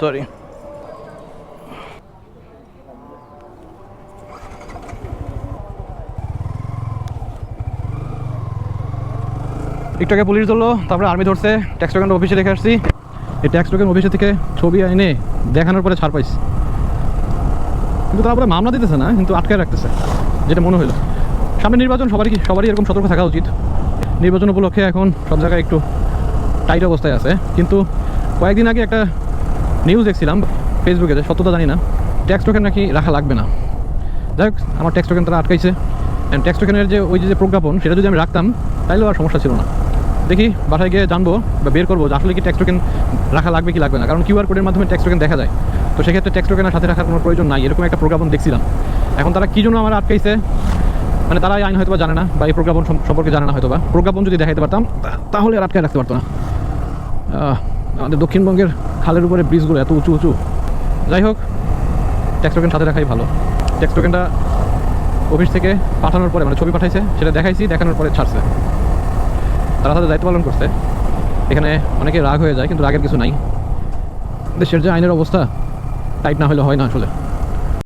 Sorry. একটু আগে police ধরলো, তারপরে আর্মি ধরছে ট্যাক্স টোকেন অফিসে রেখে আসছি। এই ট্যাক্স টোকেন অফিসে থেকে ছবি এনে দেখানোর পরে ছাড় পাইছি। কিন্তু তারপরে মামলা দিতেছে না, কিন্তু আটকায় রাখতেছে, যেটা মনে হলো সামনে নির্বাচন সবারই সবারই এরকম সতর্ক থাকা উচিত। নির্বাচন উপলক্ষে এখন সব জায়গায় একটু টাইট অবস্থায় আছে। কিন্তু কয়েকদিন আগে একটা নিউজ দেখছিলাম ফেসবুকে যে সত্যতা জানি না। ট্যাক্স টোকেন নাকি রাখা লাগবে না। যাই হোক, আমার ট্যাক্স টোকেন তারা আটকাইছে। অ্যান্ড ট্যাক্স টোকেনের যে ওই যে প্রজ্ঞাপন, সেটা যদি আমি রাখতাম তাহলেও আর সমস্যা ছিল না। দেখি, বাসায় গিয়ে জানব বা বের করব যে আসলে কি ট্যাক্স টোকেন রাখা লাগবে কি লাগবে না। কারণ কিউআর কোডের মাধ্যমে ট্যাক্স টোকেন দেখা যায়। তো সেক্ষেত্রে ট্যাক্স টোকেনের সাথে রাখার কোনো প্রয়োজন নাই। এরকম একটা প্রজ্ঞাপন দেখছিলাম। এখন তারা কী জন্য আমার আটকাইছে? মানে তারা আইন হয়তো জানে না, বা এই প্রজ্ঞাপন সম্পর্কে জানে না হয়তো বা প্রজ্ঞাপন যদি দেখাইতে পারতাম তাহলে আর আটকায় রাখতে পারতো না। আমাদের দক্ষিণবঙ্গের খালের উপরে ব্রিজগুলো এত উঁচু উঁচু। যাই হোক ট্যাক্স টোকেন সাথে রাখাই ভালো। ট্যাক্স টোকেনটা অফিস থেকে পাঠানোর পরে মানে ছবি পাঠাইছে, সেটা দেখাইছি, দেখানোর পরে ছাড়ছে। তারা তাদের দায়িত্ব পালন করছে। এখানে অনেকে রাগ হয়ে যায়, কিন্তু রাগের কিছু নাই। দেশের যে আইনের অবস্থা টাইট না হলে হয় না আসলে।